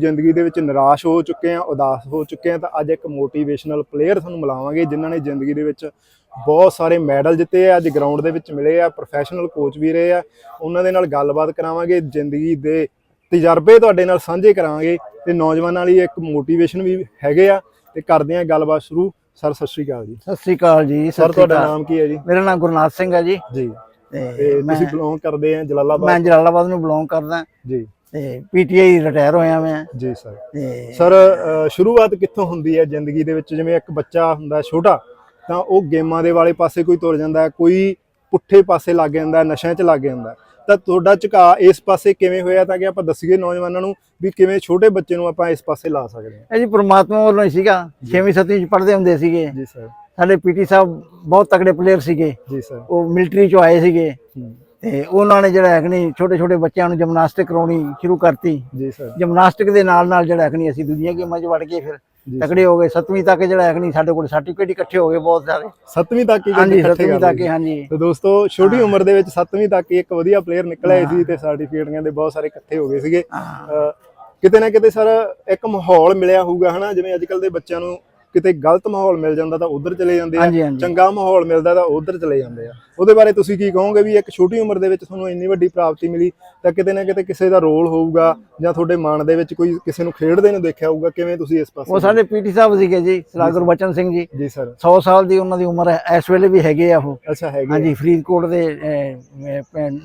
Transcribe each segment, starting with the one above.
ਜ਼ਿੰਦਗੀ ਦੇ ਵਿੱਚ ਨਿਰਾਸ਼ ਹੋ ਚੁੱਕੇ ਆ ਉਦਾਸ ਹੋ ਚੁੱਕੇ ਆ ਤਾਂ ਅੱਜ ਇੱਕ ਮੋਟੀਵੇਸ਼ਨਲ ਪਲੇਅਰ ਤੁਹਾਨੂੰ ਮਿਲਾਵਾਂਗੇ ਜਿਨ੍ਹਾਂ ਨੇ ਜ਼ਿੰਦਗੀ ਦੇ ਵਿੱਚ ਬਹੁਤ ਸਾਰੇ ਮੈਡਲ ਜਿੱਤੇ ਆ ਅੱਜ ਗਰਾਊਂਡ ਦੇ ਵਿੱਚ ਮਿਲੇ ਆ ਪ੍ਰੋਫੈਸ਼ਨਲ ਕੋਚ ਵੀ ਰਹੇ ਆ। ਉਹਨਾਂ ਦੇ ਨਾਲ ਗੱਲਬਾਤ ਕਰਾਵਾਂਗੇ ਜ਼ਿੰਦਗੀ ਦੇ ਤਜਰਬੇ ਤੁਹਾਡੇ ਨਾਲ ਸਾਂਝੇ ਕਰਾਂਗੇ ਤੇ ਨੌਜਵਾਨਾਂ ਲਈ ਇੱਕ ਮੋਟੀਵੇਸ਼ਨ ਵੀ ਹੈਗੇ ਆ ਤੇ ਕਰਦੇ ਆ ਗੱਲਬਾਤ ਸ਼ੁਰੂ। ਸਰ ਸਤਿ ਸ਼੍ਰੀ ਅਕਾਲ ਜੀ। ਸਤਿ ਸ੍ਰੀ ਅਕਾਲ ਜੀ ਸਰ ਤੁਹਾਡਾ। ਨਾਮ ਕੀ ਹੈ ਜੀ? ਮੇਰਾ ਨਾਮ ਗੁਰਨਾਥ ਸਿੰਘ ਹੈ ਜੀ। ਜੀ। ਤੇ ਤੁਸੀਂ ਬਿਲੋਂਗ ਕਰਦੇ ਆ ਜਲਾਲਾਬਾਦ? ਮੈਂ ਜਲਾਲਾਬਾਦ ਨੂੰ ਬਿਲੋਂਗ ਕਰਦਾ। ਜੀ। ਤੇ ਪੀਟੀਆਈ ਰਿਟਾਇਰ ਹੋਇਆ ਮੈਂ। ਜੀ ਸਰ। ਸਰ ਸ਼ੁਰੂਆਤ ਕਿੱਥੋਂ ਹੁੰਦੀ ਹੈ ਜ਼ਿੰਦਗੀ ਦੇ ਵਿੱਚ? ਜਿਵੇਂ ਇੱਕ ਬੱਚਾ ਹੁੰਦਾ ਛੋਟਾ ਤਾਂ ਉਹ ਗੇਮਾਂ ਦੇ ਵਾਲੇ ਪਾਸੇ ਕੋਈ ਤੁਰ ਜਾਂਦਾ ਹੈ, ਕੋਈ ਪੁੱਠੇ ਪਾਸੇ ਲੱਗ ਜਾਂਦਾ ਨਸ਼ਿਆਂ 'ਚ ਲੱਗ ਜਾਂਦਾ। ਤਾਂ ਤੁਹਾਡਾ ਝੁਕਾਅ ਇਸ ਪਾਸੇ ਕਿਵੇਂ ਹੋਇਆ ਤਾਂ ਕਿ ਆਪਾਂ ਦੱਸੀਏ ਨੌਜਵਾਨਾਂ ਨੂੰ ਵੀ ਕਿਵੇਂ ਛੋਟੇ ਬੱਚੇ ਨੂੰ ਆਪਾਂ ਇਸ ਪਾਸੇ ਲਾ ਸਕਦੇ ਹਾਂ? ਇਹ ਜੀ ਪ੍ਰਮਾਤਮਾ ਵੱਲੋਂ ਹੀ ਸੀਗਾ। 6ਵੀਂ 7ਵੀਂ ਚ ਪੜ੍ਹਦੇ ਹੁੰਦੇ ਸੀਗੇ। ਜੀ ਸਰ। ਸਾਡੇ ਪੀਟੀ ਸਾਹਿਬ ਬਹੁਤ ਤਕੜੇ ਪਲੇਅਰ ਸੀਗੇ। ਜੀ ਸਰ। ਉਹ ਮਿਲਟਰੀ ਚੋਂ ਆਏ ਸੀਗੇ। ਤੇ ਉਹਨਾਂ ਨੇ ਜਿਹੜਾ ਹੈ ਕਿ ਛੋਟੇ ਛੋਟੇ ਬੱਚਿਆਂ ਨੂੰ ਜਿਮਨਾਸਟਿਕ ਕਰਾਉਣੀ ਸ਼ੁਰੂ ਕਰਤੀ। ਜੀ ਸਰ। ਜਿਮਨਾਸਟਿਕ ਦੇ ਨਾਲ ਨਾਲ ਜਿਹੜਾ ਹੈ ਕਿ ਅਸੀਂ ਦੁਨੀਆ ਗੇਮਾਂ 'ਚ ਵੜ ਗਏ ਫਿਰ। ਤਕੜੇ ਹੋ ਗਏ। 7ਵੀਂ ਤੱਕ ਜਿਹੜਾ ਹੈ ਕਿ ਸਾਡੇ ਕੋਲ ਸਰਟੀਫਿਕੇਟ ਇਕੱਠੇ ਹੋ ਗਏ ਬਹੁਤ ਸਾਰੇ। ਸੱਤਵੀਂ ਤੱਕ ਹੀ ਹਾਂਜੀ ਇਕੱਠੇ 7ਵੀਂ ਕਰ ਤੱਕ ਹਾਂਜੀ। ਤੇ ਦੋਸਤੋ ਛੋਟੀ ਉਮਰ ਦੇ ਵਿੱਚ 7ਵੀਂ ਤੱਕ ਇੱਕ ਵਧੀਆ ਪਲੇਅਰ ਨਿਕਲਿਆ ਸੀ ਤੇ ਸਰਟੀਫਿਕੇਟਾਂ ਦੇ ਬਹੁਤ ਸਾਰੇ ਇਕੱਠੇ ਹੋ ਗਏ ਸੀਗੇ। ਕਿਤੇ ਨਾ ਕਿਤੇ ਸਰ ਇੱਕ ਮਾਹੌਲ ਮਿਲਿਆ ਹੋਊਗਾ ਹਨਾ? ਜਿਵੇਂ ਅੱਜ ਕੱਲ ਦੇ ਬੱਚਿਆਂ ਨੂੰ ਕਿਤੇ ਗਲਤ ਮਾਹੌਲ ਮਿਲ ਜਾਂਦਾ ਤਾਂ ਉਧਰ ਚਲੇ ਜਾਂਦੇ ਆ ਚੰਗਾ ਮਾਹੌਲ ਮਿਲਦਾ ਤਾਂ ਉਧਰ ਚਲੇ ਜਾਂਦੇ ਆ। ਉਹਦੇ ਬਾਰੇ ਤੁਸੀਂ ਕੀ ਕਹੋਗੇ ਵੀ ਇੱਕ ਛੋਟੀ ਉਮਰ ਦੇ ਵਿੱਚ ਤੁਹਾਨੂੰ ਇੰਨੀ ਵੱਡੀ ਪ੍ਰਾਪਤੀ ਮਿਲੀ ਤਾਂ ਕਿਤੇ ਨਾ ਕਿਤੇ ਕਿਸੇ ਦਾ ਰੋਲ ਹੋਊਗਾ ਜਾਂ ਤੁਹਾਡੇ ਮਨ ਦੇ ਵਿੱਚ ਕੋਈ ਕਿਸੇ ਨੂੰ ਖੇਡਦੇ ਨੂੰ ਦੇਖਿਆ ਹੋਊਗਾ? ਕਿਵੇਂ ਤੁਸੀਂ ਇਸ ਪਾਸੇ ਉਹ ਸਾਡੇ ਪੀਟੀ ਸਾਹਿਬ ਸੀਗੇ ਜੀ ਸਰਦਾਰ ਗੁਰਬਚਨ ਸਿੰਘ ਜੀ। ਜੀ ਸਰ। 100 ਸਾਲ ਦੀ ਉਹਨਾਂ ਦੀ ਉਮਰ ਹੈ ਇਸ ਵੇਲੇ ਵੀ ਹੈਗੇ ਆ ਉਹ। ਅੱਛਾ ਹੈਗੇ ਹਾਂਜੀ ਫਰੀਦਕੋਟ ਦੇ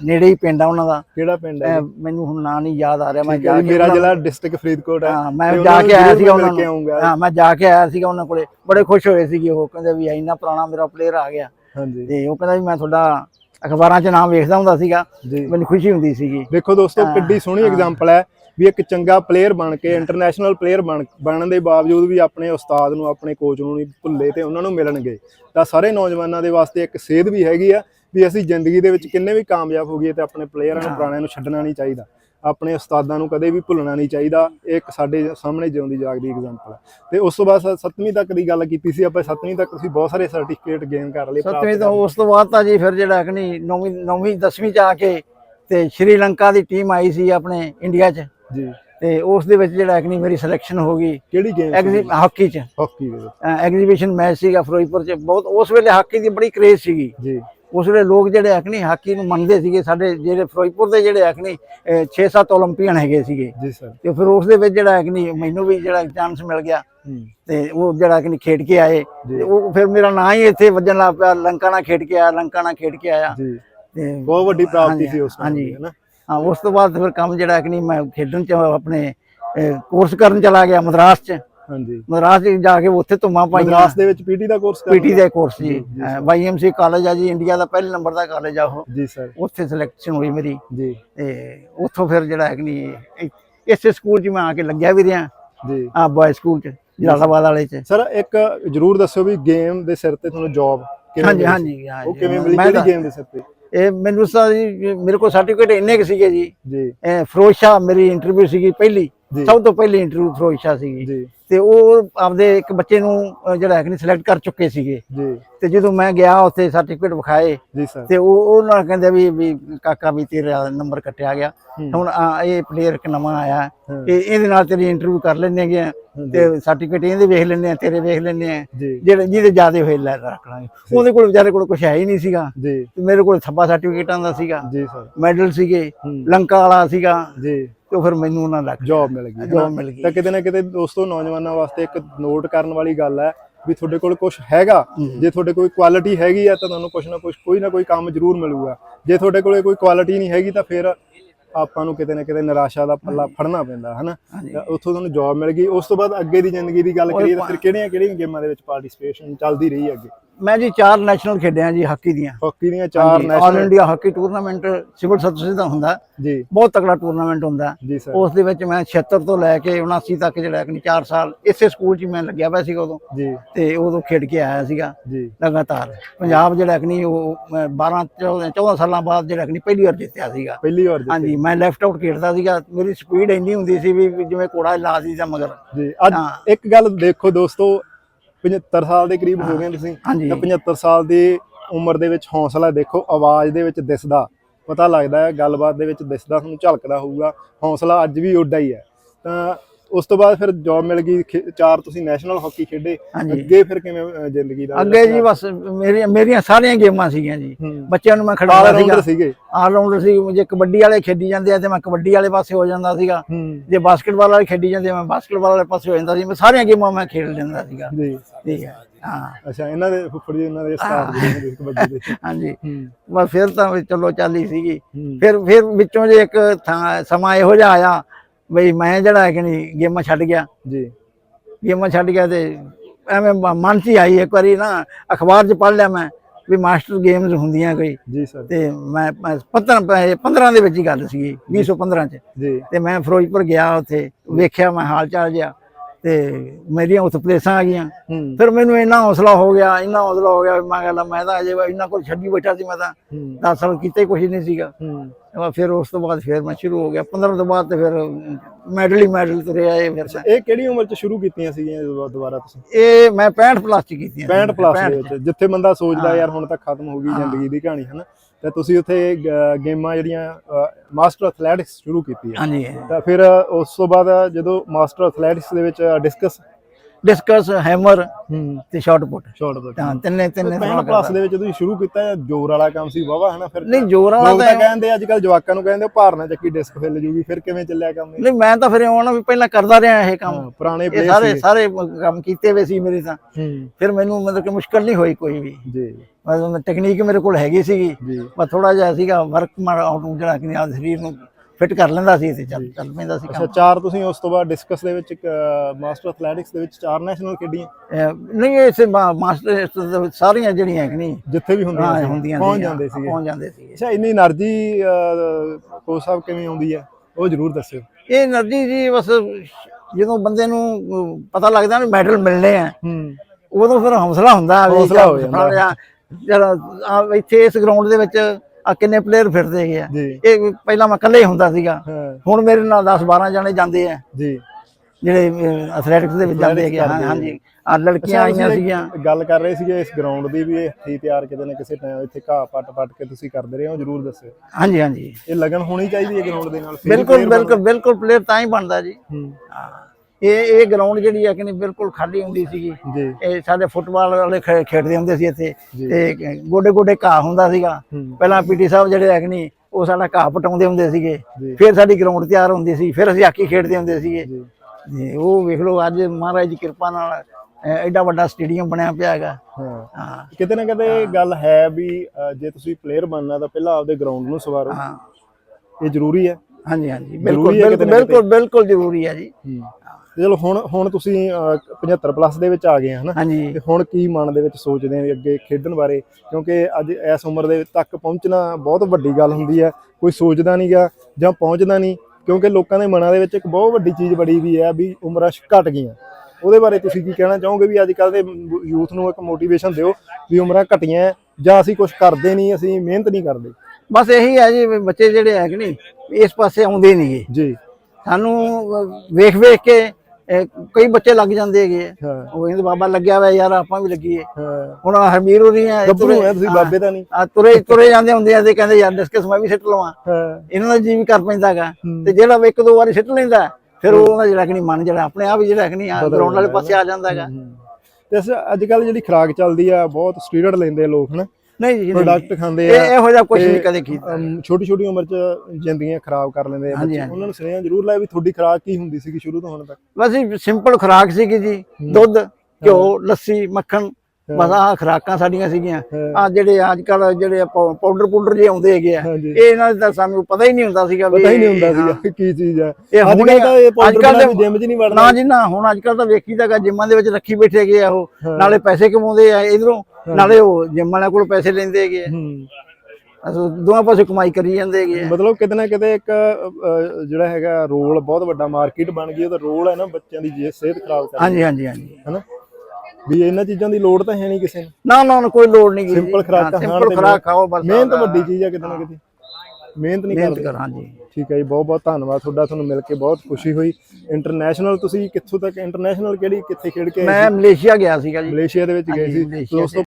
ਨੇੜੇ ਹੀ ਪਿੰਡ ਆ ਉਹਨਾਂ ਦਾ। ਕਿਹੜਾ ਪਿੰਡ ਹੈ ਮੈਨੂੰ ਹੁਣ ਨਾਂ ਨਹੀਂ ਯਾਦ ਆ ਰਿਹਾ ਮੈਂ ਮੇਰਾ ਜ਼ਿਲ੍ਹਾ ਡਿਸਟ੍ਰਿਕਟ ਫਰੀਦਕੋਟ ਹੈ ਹਾਂ ਮੈਂ ਜਾ ਕੇ ਆਇਆ ਸੀਗਾ ਉਹਨਾਂ ਨੂੰ। ਹਾਂ ਮੈਂ ਜਾ ਕੇ ਆਇਆ ਸੀਗਾ ਉਹਨਾਂ ਕੋਲੇ ਬੜੇ ਖੁਸ਼ ਹੋਏ ਸੀਗੇ ਉਹ ਕਹਿੰਦੇ ਵੀ ਇੰਨਾ ਪੁਰਾਣਾ ਮੇਰਾ ਪਲੇਅਰ ਆ ਗਿਆ। ਹਾਂਜੀ। ਤੇ ਉਹ ਕਹਿੰਦਾ ਵੀ ਮੈਂ ਤੁਹਾਡਾ ਅਖਬਾਰਾਂ 'ਚ ਨਾਮ ਵੇਖਦਾ ਹੁੰਦਾ ਸੀਗਾ ਮੈਨੂੰ ਖੁਸ਼ੀ ਹੁੰਦੀ ਸੀਗੀ। ਦੇਖੋ ਦੋਸਤੋ ਕਿੱਡੀ ਸੋਹਣੀ। ਐਗਜ਼ਾਮਪਲ ਹੈ ਵੀ ਇੱਕ ਚੰਗਾ ਪਲੇਅਰ ਬਣ ਕੇ ਇੰਟਰਨੈਸ਼ਨਲ ਪਲੇਅਰ ਬਣ ਬਣਨ ਦੇ ਬਾਵਜੂਦ ਵੀ ਆਪਣੇ ਉਸਤਾਦ ਨੂੰ ਆਪਣੇ ਕੋਚ ਨੂੰ ਨਹੀਂ ਭੁੱਲੇ ਤੇ ਉਹਨਾਂ ਨੂੰ ਮਿਲਣਗੇ। ਤਾਂ ਸਾਰੇ ਨੌਜਵਾਨਾਂ ਦੇ ਵਾਸਤੇ ਇੱਕ ਸੇਧ ਵੀ ਹੈਗੀ ਆ ਵੀ ਅਸੀਂ ਜ਼ਿੰਦਗੀ ਦੇ ਵਿੱਚ ਕਿੰਨੇ ਵੀ ਕਾਮਯਾਬ ਹੋ ਗਏ ਤੇ ਆਪਣੇ ਪਲੇਅਰਾਂ ਨੂੰ। ਪੁਰਾਣਿਆਂ ਨੂੰ ਛੱਡਣਾ ਨਹੀਂ ਚਾਹੀਦਾ। ਆਪਣੇ ਉਸਤਾਦਾਂ ਨੂੰ ਕਦੇ ਵੀ ਭੁੱਲਣਾ ਨਹੀਂ ਚਾਹੀਦਾ। ਇਹ ਇੱਕ ਸਾਡੇ ਸਾਹਮਣੇ ਜਿਉਂਦੀ ਜਾਗਦੀ ਐਗਜ਼ਾਮਪਲ ਹੈ। ਤੇ ਉਸ ਤੋਂ ਬਾਅਦ 7ਵੀਂ ਤੱਕ ਦੀ ਗੱਲ ਕੀਤੀ ਸੀ ਆਪਾਂ 7ਵੀਂ ਤੱਕ ਤੁਸੀਂ ਬਹੁਤ ਸਾਰੇ ਸਰਟੀਫਿਕੇਟ ਗੇਨ ਕਰ ਲਏ ਪ੍ਰਾਪਤ ਸੱਤਵੀਂ ਕਰ ਤੋਂ ਲਏ। ਉਸ ਤੋਂ ਬਾਅਦ ਤਾਂ ਜੀ ਫਿਰ ਜਿਹੜਾ ਕਿ ਨਹੀਂ ਨੌਵੀਂ ਨੌਵੀਂ 10ਵੀਂ 'ਚ ਆ ਕੇ ਤੇ ਸ਼੍ਰੀਲੰਕਾ ਦੀ ਟੀਮ ਆਈ ਸੀ ਆਪਣੇ ਇੰਡੀਆ 'ਚ। ਜੀ। ਤੇ ਉਸ ਦੇ ਵਿੱਚ ਜਿਹੜਾ ਕਿ ਨਹੀਂ ਮੇਰੀ ਸਿਲੈਕਸ਼ਨ ਹੋ ਗਈ। ਕਿਹੜੀ ਗੇਮ ਹਾਕੀ 'ਚ। ਹਾਕੀ ਦੇ ਵਿੱਚ। ਐਗਜ਼ੀਬਿਸ਼ਨ ਮੈਚ ਸੀਗਾ ਫਿਰੋਜ਼ਪੁਰ 'ਚ। ਬਹੁਤ ਉਸ ਵੇਲੇ ਹਾਕੀ ਦੀ ਬੜੀ ਕ੍ਰੇਜ਼ ਸੀਗੀ। ਜੀ। ਉਸ ਲੋਕ ਜਿਹੜੇ ਐਕਣੀ ਹਾਕੀ ਨੂੰ ਮੰਨਦੇ ਸੀਗੇ ਸਾਡੇ ਜਿਹੜੇ ਫਿਰੋਜ਼ਪੁਰ ਦੇ ਜਿਹੜੇ ਐਕਣੀ 6-7 올림픽ਨ ਹੈਗੇ ਸੀਗੇ। ਜੀ ਸਰ। ਤੇ ਫਿਰ ਉਸ ਦੇ ਵਿੱਚ ਜਿਹੜਾ ਐਕਣੀ ਮੈਨੂੰ ਵੀ ਜਿਹੜਾ ਚਾਂਸ ਮਿਲ ਗਿਆ। ਤੇ ਉਹ ਜਿਹੜਾ ਕਿ ਖੇਡ ਕੇ ਆਏ। ਉਹ ਫਿਰ ਮੇਰਾ ਨਾਂ ਹੀ ਇੱਥੇ ਵੱਜਣ ਲੱਗ ਪਿਆ ਲੰਕਾ ਨਾਲ ਖੇਡ ਕੇ ਆਇਆ ਲੰਕਾ ਨਾਲ ਖੇਡ ਕੇ ਆਇਆ। ਤੇ ਬਹੁਤ ਵੱਡੀ ਪ੍ਰਾਪਤੀ ਸੀ ਉਸ ਨੂੰ ਹਾਂਜੀ। ਹਾਂ ਉਸ ਤੋਂ ਬਾਅਦ ਫਿਰ ਕੰਮ ਜਿਹੜਾ ਕਿ ਮੈਂ ਖੇਡਣ ਚ ਆਪਣੇ ਕੋਰਸ ਕਰਨ ਚਲਾ ਗਿਆ ਮਦਰਾਸ ਚ। ਹਾਂਜੀ। ਮਦਰਾਸ ਚ ਜਾ ਕੇ ਉੱਥੇ ਧੁੰਮਾਂ ਪਾਈਆਂ। ਮਦਰਾਸ ਦੇ ਵਿੱਚ ਪੀਟੀ ਦਾ ਕੋਰਸ ਪੀਟੀ ਦੇ ਕੋਰਸ ਜੀ। ਵਾਈਐਮਸੀ ਕਾਲਜ ਆ ਜੀ ਇੰਡੀਆ ਦਾ ਪਹਿਲੇ ਨੰਬਰ ਦਾ ਕਾਲਜ ਆ ਉਹ। ਜੀ ਸਰ ਉੱਥੇ ਸਿਲੈਕਸ਼ਨ ਹੋਈ ਮੇਰੀ। ਜੀ। ਤੇ ਉੱਥੋਂ ਫਿਰ ਜਿਹੜਾ ਹੈ ਕਿ ਨਹੀਂ ਇਸੇ ਸਕੂਲ 'ਚ ਮੈਂ ਆ ਕੇ ਲੱਗਿਆ ਵੀ ਰਿਹਾ। ਜੀ। ਆ ਬॉय ਸਕੂਲ 'ਚ ਜਲਾਲਾਬਾਦ ਵਾਲੇ 'ਚ। ਸਰ ਇੱਕ ਜਰੂਰ ਦੱਸਿਓ ਵੀ ਗੇਮ ਦੇ ਸਿਰ ਤੇ ਤੁਹਾਨੂੰ ਜੌਬ ਕਿਵੇਂ ਹਾਂਜੀ ਸੀ? ਹਾਂਜੀ ਉਹ ਕਿਵੇਂ ਮਿਲੀ? ਕਿਹੜੀ ਗੇਮ ਦੇ ਸਿਰ ਤੇ? ਇਹ ਮੈਨੂੰ ਜੀ ਮੇਰੇ ਕੋਲ ਸਰਟੀਫਿਕੇਟ ਇੰਨੇ ਕੁ ਸੀਗੇ ਜੀ। ਜੀ। ਇਹ ਫਿਰੋਜ਼ ਸ਼ਾਹ ਮੇਰੀ ਇੰਟਰਵਿਊ ਸੀਗੀ ਪਹਿਲੀ। ਸਭ ਤੋਂ ਪਹਿਲੀ ਇੰਟਰਵਿਊ ਫਿਰੋਜ਼ ਸ਼ਾਹ ਸੀਗੀ। ਤੇ ਉਹ ਆਪਦੇ ਇੱਕ ਬੱਚੇ ਨੂੰ ਜਿਹੜਾ ਹੈ ਕਿ ਨਹੀਂ ਸਿਲੈਕਟ ਕਰ ਚੁੱਕੇ ਸੀਗੇ। ਤੇ ਜਦੋਂ ਮੈਂ ਗਿਆ ਉੱਥੇ ਸਰਟੀਫਿਕੇਟ ਵਿਖਾਏ ਤੇ ਉਹ ਉਹ ਨਾਲ ਕਹਿੰਦੇ ਵੀ ਵੀ ਕਾਕਾ ਵੀ ਤੇਰਾ ਨੰਬਰ ਕੱਟਿਆ ਗਿਆ। ਹੁਣ ਇਹ ਪਲੇਅਰ ਇੱਕ ਨਵਾਂ ਆਇਆ। ਤੇ ਇਹਦੇ ਨਾਲ ਤੇਰੀ ਇੰਟਰਵਿਊ ਕਰ ਲੈਣੇ ਹੈਗੇ ਤੇ ਸਰਟੀਫਿਕੇਟ ਇਹਦੇ ਵੇਖ ਲੈਣੇ ਆ ਤੇਰੇ ਵੇਖ ਲੈਣੇ ਆ। ਜਿਹੜੇ ਜਿਹਦੇ ਜ਼ਿਆਦੇ ਹੋਏ ਲੈ ਰੱਖ ਲਾਂਗੇ। ਉਹਦੇ ਕੋਲ ਵਿਚਾਰੇ ਕੋਲ ਕੁਝ ਹੈ ਹੀ ਨਹੀਂ ਸੀਗਾ। ਤੇ ਮੇਰੇ ਕੋਲ ਥੱਬਾ ਸਰਟੀਫਿਕੇਟਾਂ ਦਾ ਸੀਗਾ। ਜੀ ਸਰ ਮੈਡਲ ਸੀਗੇ। ਲੰਕਾ ਵਾਲਾ ਸੀਗਾ। ਜੀ। ਤੇ ਫਿਰ ਮੈਨੂੰ ਉਹਨਾਂ ਲੱਗ ਜੌਬ ਮਿਲ ਗਈ ਜੌਬ? ਮਿਲ ਗਈ। ਤਾਂ ਕਿਤੇ ਨਾ ਕਿਤੇ ਦੋਸਤੋ ਨੌਜਵਾਨਾਂ ਵਾਸਤੇ ਇੱਕ ਨੋਟ ਕਰਨ ਵਾਲੀ ਗੱਲ ਹੈ ਵੀ ਤੁਹਾਡੇ ਕੋਲ ਕੁਝ ਹੈਗਾ। ਜੇ ਤੁਹਾਡੇ ਕੋਈ ਕੁਆਲਿਟੀ ਹੈਗੀ ਆ ਤਾਂ ਤੁਹਾਨੂੰ ਕੁਝ ਨਾ ਕੁਝ ਕੋਈ ਨਾ ਕੋਈ ਕੰਮ ਜ਼ਰੂਰ ਮਿਲੂਗਾ। ਜੇ ਤੁਹਾਡੇ ਕੋਲੇ ਕੋਈ ਕੁਆਲਿਟੀ ਨਹੀਂ ਹੈਗੀ ਤਾਂ ਫਿਰ ਆਪਾਂ ਨੂੰ ਕਿਤੇ ਨਾ ਕਿਤੇ ਨਿਰਾਸ਼ਾ ਦਾ ਪੱਲਾ ਫੜਨਾ ਪੈਂਦਾ ਹਨਾ? ਉੱਥੋਂ ਤੁਹਾਨੂੰ ਜੌਬ ਮਿਲ ਗਈ। ਉਸ ਤੋਂ ਬਾਅਦ ਅੱਗੇ ਦੀ ਜ਼ਿੰਦਗੀ ਦੀ ਗੱਲ ਕਰੀਏ ਤਾਂ ਫਿਰ ਕਿਹੜੀਆਂ ਕਿਹੜੀਆਂ ਗੇਮਾਂ ਦੇ ਵਿੱਚ ਪਾਰਟਿਸਿਪੇਸ਼ਨ ਚੱਲਦੀ ਰਹੀ ਅੱਗੇ? ਮੈਂ ਜੀ ਚਾਰ ਨੈਸ਼ਨਲ ਖੇਡਿਆ ਜੀ ਹਾਕੀ ਦੀਆਂ। ਹਾਕੀ ਦੀਆਂ ਚਾਰ all national India hockey tournament civil service ਦਾ ਹੁੰਦਾ। ਜੀ। ਬਹੁਤ ਤਕੜਾ ਟੂਰਨਾਮੈਂਟ ਹੁੰਦਾ। ਉਸ ਦੇ ਵਿੱਚ ਮੈਂ 76 ਤੋਂ ਲੈ ਕੇ 79 ਤੱਕ ਜਿਹੜਾ ਕਿ 4 ਸਾਲ ਇਸੇ ਸਕੂਲ 'ਚ ਮੈਂ ਲੱਗਿਆ ਪਿਆ ਸੀਗਾ ਉਦੋਂ। ਜੀ। ਤੇ ਉਦੋਂ ਖੇਡ ਕੇ ਆਇਆ ਸੀਗਾ। ਲਗਾਤਾਰ। ਪੰਜਾਬ ਜਿਹੜਾ ਕਿ ਨਹੀਂ ਉਹ ਮੈਂ 12 14 14 ਸਾਲਾਂ ਬਾਅਦ ਜਿਹੜਾ ਕਿ ਪਹਿਲੀ ਵਾਰ ਜਿੱਤਿਆ ਸੀਗਾ। ਪਹਿਲੀ ਵਾਰ ਹਾਂਜੀ ਮੈਂ ਲੈਫਟ ਆਊਟ ਖੇਡਦਾ ਸੀਗਾ। ਮੇਰੀ ਸਪੀਡ ਇੰਨੀ ਹੁੰਦੀ ਸੀ ਵੀ ਜਿਵੇਂ ਕੋੜਾ ਲਾ ਸੀ ਜਾਂ ਮਗਰ। ਜੀ ਅੱਜ। ਇੱਕ ਗੱਲ ਦੇਖੋ ਦੋਸਤੋ 75 ਸਾਲ ਦੇ ਕਰੀਬ ਹੋ ਗਏ ਤੁਸੀਂ। ਤਾਂ 75 ਸਾਲ ਦੀ ਉਮਰ ਦੇ ਵਿੱਚ ਹੌਸਲਾ ਦੇਖੋ ਆਵਾਜ਼ ਦੇ ਵਿੱਚ ਦਿਸਦਾ। ਪਤਾ ਲੱਗਦਾ ਹੈ ਗੱਲਬਾਤ ਦੇ ਵਿੱਚ ਦਿਸਦਾ ਤੁਹਾਨੂੰ ਝਲਕਦਾ ਹੋਊਗਾ। ਹੌਸਲਾ ਅੱਜ ਵੀ ਓਡਾ ਹੀ ਹੈ। ਤਾਂ ਉਸ ਤੋਂ ਬਾਅਦ ਫਿਰ ਜੌਬ ਮਿਲ ਗਈ ਖੇ- ਚਾਰ ਤੁਸੀਂ ਨੈਸ਼ਨਲ ਹਾਕੀ ਖੇਡੇ ਹਾਂਜੀ। ਅੱਗੇ ਫਿਰ ਕਿਵੇਂ ਜ਼ਿੰਦਗੀ ਦਾ ਅੱਗੇ ਜੀ ਬਸ ਮੇਰੀਆਂ ਮੇਰੀਆਂ ਸਾਰੀਆਂ ਗੇਮਾਂ ਸੀਗੀਆਂ ਜੀ। ਹੂੰ। ਬੱਚਿਆਂ ਨੂੰ ਮੈਂ ਖਿਡਾਉਂਦਾ ਰਾਉਂਡਰ ਸੀਗਾ। ਸੀਗੇ? ਆਲ ਰਾਉਂਡਰ ਸੀ ਜੇ ਕਬੱਡੀ ਵਾਲੇ ਖੇਡੀ ਜਾਂਦੇ ਆ ਤੇ ਮੈਂ ਕਬੱਡੀ ਵਾਲੇ ਪਾਸੇ ਹੋ ਜਾਂਦਾ ਸੀਗਾ। ਜੇ ਬਾਸਕਟਬਾਲ ਵਾਲੇ ਖੇਡੀ ਜਾਂਦੇ ਆ, ਮੈਂ ਬਾਸਕਟਬਾਲ ਵਾਲੇ ਪਾਸੇ ਹੋ ਜਾਂਦਾ ਸੀ। ਮੈਂ ਸਾਰੀਆਂ ਗੇਮਾਂ ਮੈਂ ਖੇਡ ਲੈਂਦਾ ਸੀਗਾ। ਜੀ। ਠੀਕ ਹੈ। ਹਾਂ। ਅੱਛਾ ਇਹਨਾਂ ਦੇ ਫੁੱਫੜ ਜੀ ਇਹਨਾਂ ਦੇ ਸਟਾਰ ਜਿਹੜੇ ਨੇ ਕਬੱਡੀ ਦੇ। ਹਾਂਜੀ। ਹੂੰ। ਬਸ ਫਿਰ ਤਾਂ ਵੀ ਚਲੋ ਚੱਲੀ ਸੀਗੀ। ਹੂੰ। ਫਿਰ ਫਿਰ ਵਿੱਚੋਂ ਜੇ ਇੱਕ ਥਾਂ- ਸਮਾਂ ਇਹੋ ਜਿਹਾ ਆਇਆ ਬਈ ਮੈਂ ਜਿਹੜਾ ਕਿ ਨਹੀਂ ਗੇਮਾਂ ਛੱਡ ਗਿਆ। ਜੀ। ਗੇਮਾਂ ਛੱਡ ਗਿਆ ਤੇ ਐਵੇਂ ਮਨ 'ਚ ਆਈ ਇੱਕ ਵਾਰੀ ਨਾ ਅਖਬਾਰ 'ਚ ਪੜ੍ਹ ਲਿਆ ਮੈਂ ਵੀ ਮਾਸਟਰ ਗੇਮਸ ਹੁੰਦੀਆਂ ਕੋਈ। ਜੀ ਸਰ। ਤੇ ਮੈਂ 15 15 ਦੇ ਵਿੱਚ ਹੀ ਗੱਲ ਸੀਗੀ 2015 ਚ। ਜੀ। ਤੇ ਮੈਂ ਫਿਰੋਜ਼ਪੁਰ ਗਿਆ ਉੱਥੇ ਵੇਖਿਆ ਮੈਂ ਹਾਲ ਚਾਲ ਜਿਹਾ। ਤੇ ਮੇਰੀਆਂ ਉੱਥੇ ਪਲੇਸਾਂ ਆ ਗਈਆਂ। ਫਿਰ ਮੈਨੂੰ ਇੰਨਾ ਹੌਸਲਾ ਹੋ ਗਿਆ ਇੰਨਾ ਹੌਸਲਾ ਹੋ ਗਿਆ ਮੈਂ ਕਹਿੰਦਾ ਮੈਂ ਤਾਂ ਅਜੇ ਇਹਨਾਂ ਕੋਲ ਛੱਡੀ ਬੈਠਾ ਸੀ ਮੈਂ ਤਾਂ। 10 ਸਾਲ ਕੀਤੇ ਕੁਝ ਨਹੀਂ ਸੀਗਾ। ਹੂੰ। ਤੇ ਫਿਰ ਉਸ ਤੋਂ ਬਾਅਦ ਫਿਰ ਮੈਂ ਸ਼ੁਰੂ ਹੋ ਗਿਆ। 15 ਤੋਂ ਬਾਅਦ ਤੇ ਫਿਰ ਮੈਡਲ ਹੀ ਮੈਡਲ ਤੁਰੇ ਆਏ ਫਿਰ। ਇਹ ਕਿਹੜੀ ਉਮਰ ਚ ਸ਼ੁਰੂ ਕੀਤੀਆਂ ਸੀਗੀਆਂ ਦੁਬਾ- ਦੁਬਾਰਾ ਤੁਸੀਂ? ਇਹ ਮੈਂ 65 ਪਲੱਸ ਚ ਕੀਤੀਆਂ 65 ਪਲੱਸ ਦੇ 65 ਵਿੱਚ। ਜਿੱਥੇ ਬੰਦਾ ਸੋਚਦਾ ਯਾਰ ਹੁਣ ਤਾਂ ਖਤਮ ਹੋ ਗਈ ਜ਼ਿੰਦਗੀ ਦੀ ਕਹਾਣੀ ਹੈ ਨਾ ਤੇ ਤੁਸੀਂ ਉੱਥੇ ਗੇਮਾਂ ਜਿਹੜੀਆਂ ਮਾਸਟਰ ਐਥਲੈਟਿਕਸ ਸ਼ੁਰੂ ਕੀਤੀ ਹੈ ਹਾਂਜੀ। ਤਾਂ ਫਿਰ ਉਸ ਤੋਂ ਬਾਅਦ ਜਦੋਂ ਮਾਸਟਰ ਐਥਲੈਟਿਕਸ ਦੇ ਵਿੱਚ ਡਿਸਕਸ ਡਿਸਕਸ ਹੈਮਰ ਹੂੰ। ਤੇ ਸ਼ਾਰਟ ਪੁੱਟ ਤਾਂ ਤਿੰਨੇ ਤਿੰਨੇ 65 ਪਲੱਸ ਦੇ ਵਿੱਚ ਤੁਸੀਂ ਸ਼ੁਰੂ ਕੀਤਾ ਜ਼ੋਰ ਵਾਲਾ ਕੰਮ ਸੀ ਵਾਵਾ ਹੈ ਨਾ ਫਿਰ ਨਹੀਂ ਜ਼ੋਰ ਵਾਲਾ ਤਾਂ ਕਹਿੰਦੇ ਅੱਜ ਕੱਲ ਜਵਾਕਾਂ ਨੂੰ ਕਹਿੰਦੇ ਭਾਰ ਨਾ ਚੱਕੀ ਡਿਸਕ ਹਿੱਲ ਜੂਗੀ ਫਿਰ ਕਿਵੇਂ ਚੱਲਿਆ ਕੰਮ ਨਹੀਂ ਮੈਂ ਤਾਂ ਫਿਰ ਨਾ ਵੀ ਪਹਿਲਾਂ ਕਰਦਾ ਰਿਹਾ ਇਹ ਕੰਮ। ਪੁਰਾਣੇ ਪਲੇਅਰ ਸਾਰੇ ਸਾਰੇ ਕੰਮ ਕੀਤੇ ਹੋਏ ਸੀ ਮੇਰੇ ਤਾਂ। ਫਿਰ ਮੈਨੂੰ ਮਤਲਬ ਕਿ ਮੁਸ਼ਕਲ ਨਹੀਂ ਹੋਈ ਕੋਈ ਵੀ। ਜੀ। ਮਤਲਬ ਟੈਕਨੀਕ ਮੇਰੇ ਕੋਲ ਹੈਗੀ ਸੀਗੀ। ਬਸ ਥੋੜਾ ਜਿਹਾ ਸੀਗਾ ਵਰਕ ਮਾਰ ਆਊਟ ਜਿਹੜਾ ਕਿ ਸਰੀਰ ਨੂੰ ਫਿੱਟ ਕਰ ਲੈਂਦਾ ਸੀ ਤੇ ਚੱਲ ਚੱਲ ਪੈਂਦਾ ਸੀ ਅੱਛਾ ਚਾਰ ਤੁਸੀਂ ਉਸ ਤੋਂ ਬਾਅਦ ਡਿਸਕਸ ਦੇ ਵਿੱਚ ਮਾਸਟਰ ਐਥਲੈਟਿਕਸ ਦੇ ਵਿੱਚ ਚਾਰ ਨੈਸ਼ਨਲ ਖੇਡੀਆਂ। ਅਹ ਨਹੀਂ ਇਸ ਮਾਸਟਰ ਸਾਰੀਆਂ ਜਿਹੜੀਆਂ ਹੈਗੀਆਂ ਨਹੀਂ। ਜਿੱਥੇ ਵੀ ਹੁੰਦੀਆਂ ਹਾਂ, ਹੁੰਦੀਆਂ ਪਹੁੰਚ ਜਾਂਦੇ ਸੀਗੇ। ਪਹੁੰਚ ਜਾਂਦੇ ਸੀ ਅੱਛਾ ਇੰਨੀ એનર્ਜੀ ਕੋਚ ਸਾਹਿਬ ਕਿਵੇਂ ਆਉਂਦੀ ਹੈ? ਉਹ ਜ਼ਰੂਰ ਦੱਸਿਓ। ਇਹ એનર્ਜੀ ਜੀ ਬਸ ਜਦੋਂ ਬੰਦੇ ਨੂੰ ਪਤਾ ਲੱਗਦਾ ਨਾ ਮੈਡਲ ਮਿਲਣੇ ਆ ਹੂੰ। ਉਦੋਂ ਫਿਰ ਹੌਸਲਾ ਹੁੰਦਾ ਵੀ ਹੌਸਲਾ ਹੋ ਜਾਂਦਾ। ਜਿਹੜਾ ਇੱਥੇ ਇਸ ਗਰਾਊਂਡ ਦੇ ਵਿੱਚ ਆ ਕਿੰਨੇ ਪਲੇਅਰ ਫਿਰਦੇ ਹੈਗੇ ਆ। ਇਹ ਪਹਿਲਾਂ ਮੈਂ ਇਕੱਲੇ ਹੁੰਦਾ ਸੀਗਾ। ਹੁਣ ਮੇਰੇ ਨਾਲ 10 12 ਜਣੇ ਜਾਂਦੇ ਆ। ਜੀ। ਜਿਹੜੇ ਐਥਲੈਟਿਕਸ ਦੇ ਵਿੱਚ ਜਾਂਦੇ ਹੈਗੇ। ਹਾਂ ਹਾਂਜੀ। ਆ ਲੜਕੀਆਂ ਆਈਆਂ ਸੀਗੀਆਂ। ਗੱਲ ਕਰ ਰਹੇ ਸੀਗੇ ਇਸ ਗਰਾਊਂਡ ਦੀ ਵੀ ਇਹ ਹੱਥੀ ਤਿਆਰ ਕਿਤੇ ਨਾ ਕਿਸੇ ਟਾਈਮ ਇੱਥੇ ਘਾਹ ਪੱਟ ਪੱਟ ਕੇ ਤੁਸੀਂ ਕਰਦੇ ਰਹੇ ਹੋ ਜਰੂਰ ਦੱਸਿਓ। ਹਾਂਜੀ ਹਾਂਜੀ। ਇਹ ਲਗਨ ਹੋਣੀ ਚਾਹੀਦੀ ਹੈ ਗਰਾਊਂਡ ਦੇ ਨਾਲ? ਬਿਲਕੁਲ ਬਿਲਕੁਲ ਬਿਲਕੁਲ ਪਲੇਅਰ ਤਾਂ ਹੀ ਬਣਦਾ ਜੀ। ਹਾਂ। ਇਹ ਇਹ ਗਰਾਊਂਡ ਜਿਹੜੀ ਹੈ ਕਿ ਨਹੀਂ ਬਿਲਕੁਲ ਖਾਲੀ ਹੁੰਦੀ ਸੀਗੀ। ਇਹ ਸਾਡੇ ਫੁੱਟਬਾਲ ਵਾਲੇ ਖੇਡਦੇ ਹੁੰਦੇ ਸੀ ਇੱਥੇ। ਤੇ ਗੋਡੇ ਗੋਡੇ ਘਾਹ ਹੁੰਦਾ ਸੀਗਾ। ਪਹਿਲਾਂ ਪੀਟੀ ਸਾਹਿਬ ਜਿਹੜੇ ਹੈ ਕਿ ਨਹੀਂ ਉਹ ਸਾਡਾ ਘਾਹ ਪਟਾਉਂਦੇ ਹੁੰਦੇ ਸੀਗੇ। ਫਿਰ ਸਾਡੀ ਗਰਾਊਂਡ ਤਿਆਰ ਹੁੰਦੀ ਸੀ। ਫਿਰ ਅਸੀਂ ਹਾਕੀ ਖੇਡਦੇ ਹੁੰਦੇ ਸੀਗੇ। ਉਹ ਵੇਖ ਲਓ ਅੱਜ ਮਹਾਰਾਜ ਦੀ ਕਿਰਪਾ ਨਾਲ ਐਡਾ ਵੱਡਾ ਸਟੇਡੀਅਮ ਬਣਿਆ ਪਿਆ ਹੈਗਾ। ਹਾਂ। ਕਿਤੇ ਨਾ ਕਿਤੇ ਗੱਲ ਹੈ ਵੀ ਜੇ ਤੁਸੀਂ ਪਲੇਅਰ ਬਣਨਾ ਤਾਂ ਪਹਿਲਾਂ ਆਪਦੇ ਗਰਾਊਂਡ ਨੂੰ ਸਵਾਰੋ। ਹਾਂ। ਇਹ ਜ਼ਰੂਰੀ ਹੈ। ਹਾਂਜੀ ਹਾਂਜੀ। ਬਿਲਕੁਲ। ਬਿਲਕੁਲ ਬਿਲਕੁਲ ਜ਼ਰੂਰੀ ਹੈ ਜੀ। ਤੇ ਚਲੋ ਹੁਣ ਹੁਣ ਤੁਸੀਂ ਅ, 75 ਪਲੱਸ ਦੇ ਵਿੱਚ ਆ ਗਏ ਹਨਾ? ਤੇ ਹੁਣ ਕੀ ਮਨ ਦੇ ਵਿੱਚ ਸੋਚਦੇ ਆ ਅੱਗੇ ਖੇਡਣ ਬਾਰੇ? ਕਿਉਂਕਿ ਅੱਜ ਇਸ ਉਮਰ ਦੇ ਤੱਕ ਪਹੁੰਚਣਾ ਬਹੁਤ ਵੱਡੀ ਗੱਲ ਹੁੰਦੀ ਹੈ ਕੋਈ ਸੋਚਦਾ ਨਹੀਂਗਾ ਜਾਂ ਪਹੁੰਚਦਾ ਨਹੀਂ ਕਿਉਂਕਿ ਲੋਕਾਂ ਦੇ ਮਨਾਂ ਦੇ ਵਿੱਚ ਇੱਕ ਬਹੁਤ ਵੱਡੀ ਚੀਜ਼ ਬੜੀ ਵੀ ਹੈ ਵੀ ਉਮਰਾਂ ਘਟ ਗਈਆਂ। ਉਹਦੇ ਬਾਰੇ ਤੁਸੀਂ ਕੀ ਕਹਿਣਾ ਚਾਹੋਗੇ ਵੀ ਅੱਜ ਕੱਲ ਦੇ ਯੂਥ ਨੂੰ ਇੱਕ ਮੋਟੀਵੇਸ਼ਨ ਦਿਓ ਵੀ ਉਮਰਾਂ ਘਟੀਆਂ ਜਾਂ ਅਸੀਂ ਕੁਝ ਕਰਦੇ ਨਹੀਂ ਅਸੀਂ ਮਿਹਨਤ ਨਹੀਂ ਕਰਦੇ? ਬਸ ਇਹੀ ਹੈ ਜੀ ਬੱਚੇ ਜਿਹੜੇ ਹੈ ਕਿ ਨਹੀਂ ਇਸ ਪਾਸੇ ਆਉਂਦੇ ਨਹੀਂਗੇ ਜੀ। ਸਾਨੂੰ ਵੇਖ ਵੇਖ ਕੇ ਅਹ, ਕਈ ਬੱਚੇ ਲੱਗ ਜਾਂਦੇ ਹੈਗੇ ਆ। ਹਾਂ। ਉਹ ਕਹਿੰਦੇ ਬਾਬਾ ਲੱਗਿਆ ਹੋਇਆ ਯਾਰ ਆਪਾਂ ਵੀ ਲੱਗੀਏ। ਹਾਂ। ਹੁਣ ਹਰਮੀਰ ਹੋਰੀ ਆ ਗੱਭਰੂ ਹੈ ਤੁਸੀਂ ਬਾਬੇ ਦਾ ਨਹੀਂ। ਆ ਤੁਰੇ ਤੁਰੇ ਜਾਂਦੇ ਹੁੰਦੇ ਆ ਤੇ ਕਹਿੰਦੇ ਯਾਰ ਡਿਸਕਸ ਮੈਂ ਵੀ ਸਿੱਟ ਲਵਾਂ। ਹਾਂ। ਇਹਨਾਂ ਦਾ ਜੀ ਵੀ ਕਰ ਪੈਂਦਾ ਹੈਗਾ। ਹੂੰ। ਤੇ ਜਿਹੜਾ ਵੀ ਇੱਕ ਦੋ ਵਾਰੀ ਸਿੱਟ ਲੈਂਦਾ ਫਿਰ ਉਹਦਾ ਜਿਹੜਾ ਕਿ ਨਹੀਂ ਮਨ ਜਿਹੜਾ ਆਪਣੇ ਆਪ ਹੀ ਜਿਹੜਾ ਕਿ ਨਹੀਂ ਗਰਾਊਂਡ ਵਾਲੇ ਪਾਸੇ ਆ ਜਾਂਦਾ ਹੈਗਾ। ਤੇ ਅੱਜ ਕੱਲ ਜਿਹੜੀ ਖੁਰਾਕ ਚੱਲਦੀ ਆ ਬਹੁਤ ਸਟੀਰੋਇਡ ਲੈਂਦੇ ਆ ਲੋਕ ਹਨਾ? ਨਹੀਂ ਜੀ। ਪ੍ਰੋਡਕਟ ਖਾਂਦੇ ਆ ਇਹੋ ਜਿਹਾ ਕੁਝ ਨਹੀਂ ਕਦੇ ਕੀਤਾ। ਛੋਟੀ ਛੋਟੀ ਉਮਰ ਚ ਜ਼ਿੰਦਗੀਆਂ ਖਰਾਬ ਕਰ ਲੈਂਦੇ ਆ। ਬੱਚੇ। ਉਹਨਾਂ ਨੂੰ ਸੁਨੇਹਾ ਜ਼ਰੂਰ ਲਾਇਆ ਵੀ ਤੁਹਾਡੀ ਖੁਰਾਕ ਕੀ ਹੁੰਦੀ ਸੀਗੀ ਸ਼ੁਰੂ ਤੋਂ ਹੁਣ ਤੱਕ? ਬਸ ਸਿੰਪਲ ਖੁਰਾਕ ਸੀਗੀ ਜੀ ਦੁੱਧ ਘਿਓ ਲੱਸੀ ਮੱਖਣ ਬਸ ਆਹ ਖੁਰਾਕਾਂ ਸਾਡੀਆਂ ਸੀਗੀਆਂ। ਹਾਂ। ਆ ਜਿਹੜੇ ਅੱਜ ਕੱਲ ਜਿਹੜੇ ਪਾਊਡਰ ਪਾਊਡਰ ਜੇ ਆਉਂਦੇ ਹੈਗੇ ਆ। ਇਹ ਇਹਨਾਂ ਦਾ ਸਾਨੂੰ ਪਤਾ ਹੀ ਨਹੀਂ ਹੁੰਦਾ ਸੀਗਾ ਪਤਾ ਹੀ ਨਹੀਂ ਹੁੰਦਾ ਹਾਂ। ਸੀਗਾ ਕੀ ਚੀਜ਼ ਆ। ਇਹ ਹੁਣੇ- ਤਾਂ ਇਹ ਪਾਊਡਰ ਜਿਮ 'ਚ ਨਹੀਂ ਵੜਨਾ। ਨਾ ਜੀ ਨਾ ਹੁਣ ਅੱਜ ਕੱਲ ਤਾਂ ਵੇਖੀਦਾਗਾ ਜਿੰਮਾਂ ਦੇ ਵਿੱਚ ਰੱਖੀ ਬੈਠੇ ਹੈਗੇ ਆ ਉਹ। ਹਾਂ। ਨਾਲੇ ਪੈਸੇ ਕਮਾਉਂਦੇ ਆ ਇਧਰੋਂ ਨਾਲੇ ਉਹ ਜਿੰਮ ਵਾਲਿਆਂ ਕੋਲ ਪੈਸੇ ਲੈਂਦੇ ਹੈਗੇ ਆ। ਹੂੰ। ਅਸੋ ਦੋਵਾਂ ਪਾਸੇ ਕਮਾਈ ਕਰੀ ਜਾਂਦੇ ਹੈਗੇ ਮਤਲਬ ਕਿਤੇ ਨਾ ਕਿਤੇ ਇੱਕ ਜਿਹੜਾ ਹੈਗਾ ਰੋਲ ਬਹੁਤ ਵੱਡਾ ਮਾਰਕੀਟ ਬਣ ਗਈ ਉਹਦਾ ਰੋਲ ਹੈ ਨਾ ਬੱਚਿਆਂ ਦੀ ਜੇ ਸਿਹਤ ਖਰਾਬ ਕਰ ਹਾਂਜੀ ਹਾਂਜੀ ਹਾਂਜੀ। ਹਨਾ? ਵੀ ਇਹਨਾਂ ਚੀਜ਼ਾਂ ਦੀ ਲੋੜ ਤਾਂ ਹੈ ਨਹੀਂ ਕਿਸੇ ਨੂੰ। ਨਾ ਨਾ ਨਾ, ਕੋਈ ਲੋੜ ਨਹੀਂ ਸਿੰਪਲ ਖੁਰਾਕਾਂ ਸਿੰਪਲ ਖੁਰਾਕ ਖਾਓ ਬਸ ਮਿਹਨਤ ਵੱਡੀ ਚੀਜ਼ ਆ ਕਿਤੇ ਨਾ ਕਿਤੇ। ਮਿਹਨਤ ਨਹੀਂ ਕਰਦੇ। ਕਰ ਹਾਂਜੀ। ਠੀਕ ਹੈ ਜੀ ਬਹੁਤ ਬਹੁਤ ਧੰਨਵਾਦ ਤੁਹਾਡਾ ਤੁਹਾਨੂੰ ਮਿਲ ਕੇ ਬਹੁਤ ਖੁਸ਼ੀ ਹੋਈ। ਇੰਟਰਨੈਸ਼ਨਲ ਤੁਸੀਂ ਕਿੱਥੋਂ ਤੱਕ ਇੰਟਰਨੈਸ਼ਨਲ ਕਿਹੜੀ ਕਿੱਥੇ ਖੇਡ ਕੇ ਆਏ ਮੈਂ ਮਲੇਸ਼ੀਆ ਗਿਆ ਸੀਗਾ ਜੀ। ਮਲੇਸ਼ੀਆ ਦੇ ਵਿੱਚ ਗਏ ਸੀ। ਮਲੇਸ਼ੀਆ ਤੇ ਉਸ ਤੋਂ